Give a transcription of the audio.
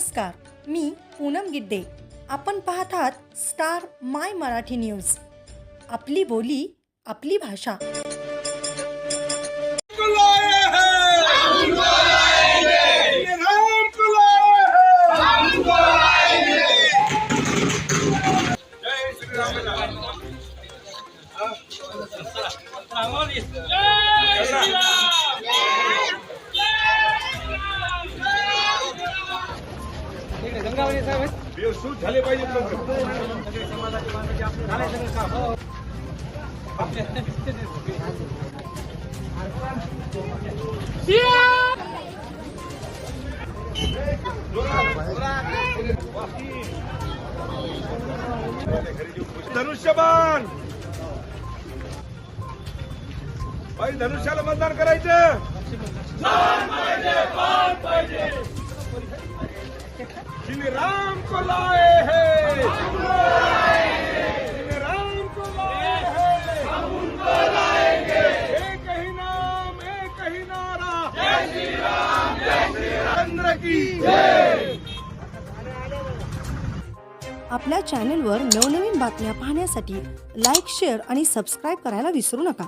नमस्कार मी पूनम गिड्डे. आपण पाहत आहात स्टार माय मराठी न्यूज. आपली बोली आपली भाषा. श्री राम व्यवस्थित झाले पाहिजे धनुष्यबाण! भाई धनुष्याला मतदान करायचं. श्री राम को लाए हैं। श्री राम को लाए हैं। एक ही नाम एक ही नारा। जय श्री राम जय श्री की। जय आपल्या चॅनेलवर नवनवीन बातम्या पाहण्यासाठी लाईक शेअर आणि सबस्क्राईब करायला विसरू नका.